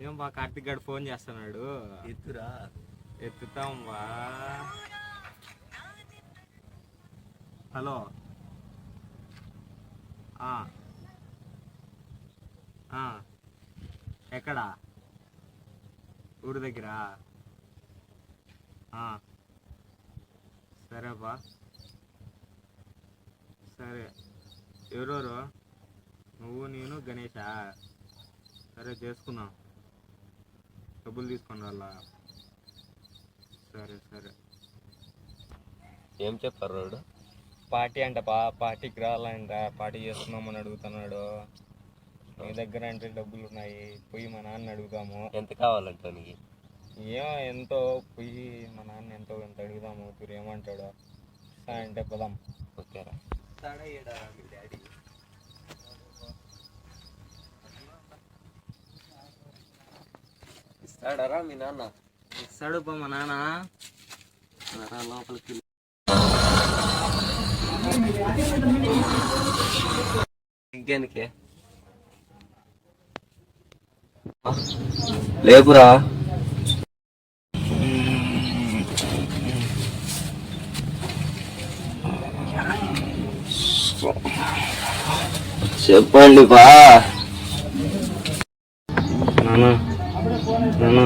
ఏం బా కార్తిక్ గారు ఫోన్ చేస్తున్నాడు. ఎత్తురా. ఎత్తుతాం బా. హలో. ఎక్కడా? ఊరి దగ్గర. సరే బా. సరే. ఎవరెవరు? నువ్వు నేను గణేషా? సరే చేసుకున్నాం డబ్బులు తీసుకొని వాళ్ళ సరే సరే. ఏం చెప్పారు రోడ్డు? పార్టీ అంట పా పార్టీకి రావాలంట. పార్టీ చేస్తున్నామని అడుగుతున్నాడు. నీ దగ్గర అంటే డబ్బులు ఉన్నాయి. పోయి మా నాన్న అడుగుదాము. ఎంత కావాలంట నీకు? ఏమో ఎంతో పోయి మా నాన్న ఎంతో ఎంత అడుగుదాము. మీరు ఏమంటాడు. సరే అంటే పోదాం. ఓకేరా. ఇస్తాడరా మీ నాన్న? ఇస్తాడు పో మా నాన్న. లోపలికి. ఇంకెందుకే? లేపురా. చెప్పండి బా. నాన్న. నాన్న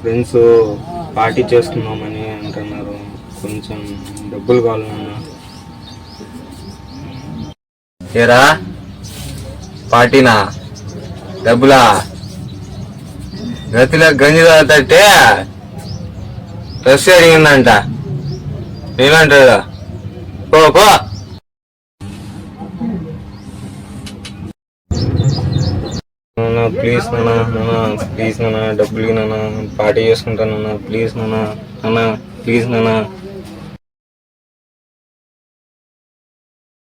ఫ్రెండ్స్ పార్టీ చేస్తున్నామని అంటున్నారు. కొంచెం డబ్బులు కావాలన్నా. ఏరా? పార్టీనా? డబ్బులా? గతిలో గంజి తాగుతుంటే డ్రెస్ అడిగిందంట. నేనంటాడు పో పో. నాన్న ప్లీజ్ నాన్న నాన్న ప్లీజ్ నాన్న డబ్బులు నాన్న పార్టీ చేసుకుంటాను నాన్న ప్లీజ్ నాన్న నాన్న ప్లీజ్ నాన్న.